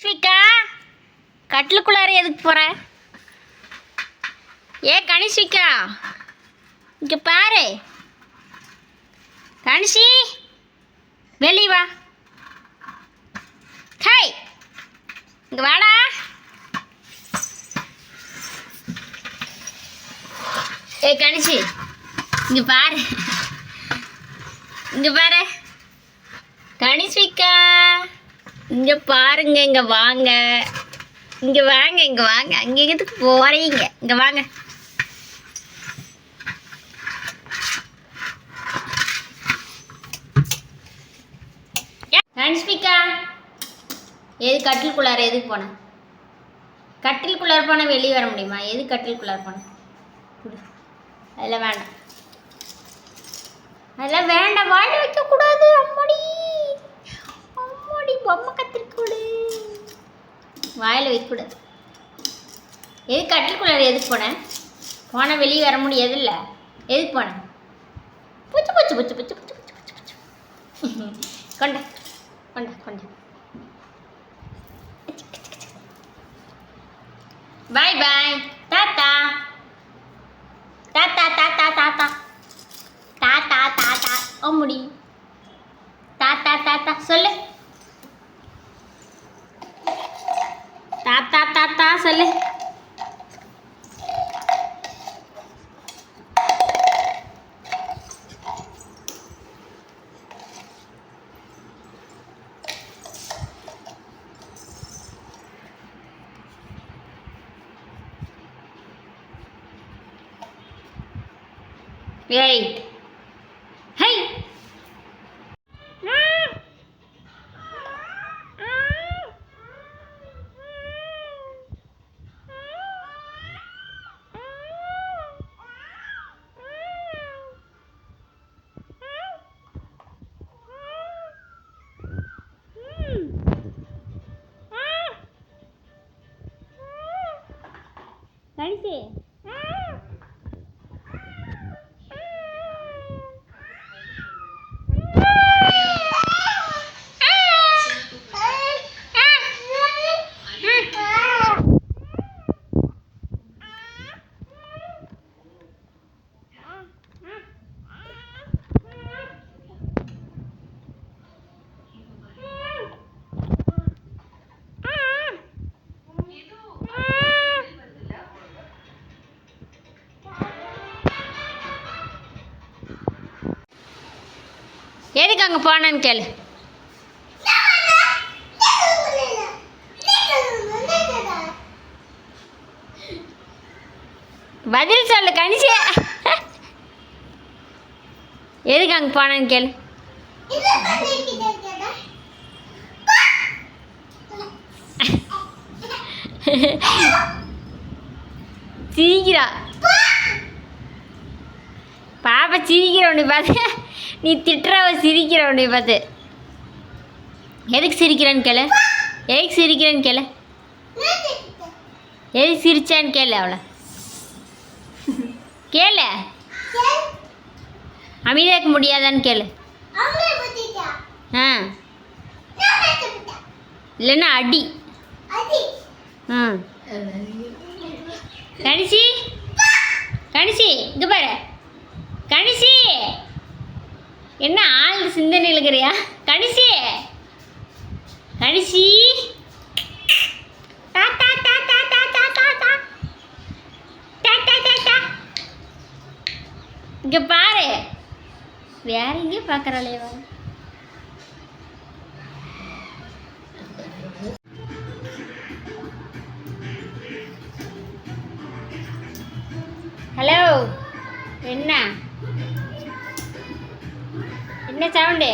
ஸ்விகா கட்டிலுக்குள்ளார எதுக்கு போற? ஏ கணிஷிக்கா இங்க பாரு. கணிஷி வெளியே வா. ஹாய். இங்கே வாடா. ஏ கணிஷி இங்கே பாரு. இங்கே பாரு. கனிஷ்விகா இங்க பாருங்க இங்க வாங்க. இங்க வாங்க இங்க வாங்க. அங்க எதுக்கு போறீங்க? இங்க வாங்க. ரன்ஸ்மிகா எது கட்டிலுக்குள்ளார எதுக்கு போன? கட்டிலுக்குள்ளார போனால் வெளியே வர முடியுமா? எது கட்டிலுக்குள்ளார போன? அதெல்லாம் வேண்டாம் அதெல்லாம் வேண்டாம். வாழ வைக்கக்கூடாது. பொம்மை கத்திரிக்கோடு வாயில் வைக்கக்கூடாது எது கட்டிலுக்குள்ளார எதுக்கு போனேன் போனால் வெளியே வர முடியாது இல்லை. எதுக்கு போனேன் பூச்சி பூச்சி பூச்சி பூச்சி பூச்சி பூச்சி பூச்சி பூச்சி. கொண்ட கொண்ட கொண்ட. பாய் பாய். தாத்தா. தாத்தா தாத்தா தாத்தா. தாத்தா தாத்தா. ஓ முடி. தாத்தா தாத்தா. சொல்லு. ఏయ్ హై Ready? எதுக்கு அங்கே போனேன்னு கேளு. பதில் சொல்லு கணிச்சு எதுக்கு அங்கே போனேன்னு கேளு. சிரிக்கிறா பாப்பா சிரிக்கிற பார்த்து நீ திட்டுறவ சிரிக்கிற பார்த்து எதுக்கு சிரிக்கிறேன்னு கேளு. எதுக்கு சிரிக்கிறேன்னு கேளு. எதுக்கு சிரிச்சான்னு கேளு அவளை. கேளு. அமைதியாக இருக்க முடியாதான்னு கேளு. ஆ. இல்லைன்னா அடி. ஆ. கணிச்சி கணிசி இங்கே பாரு. கணிசி! என்ன ஆள் சிந்தனை இருக்கிறியா கணிசி! கணிசி! இங்கே பாரு. வேற எங்கேயும் பார்க்குறாளேவா என்ன? என்ன சவுண்டு?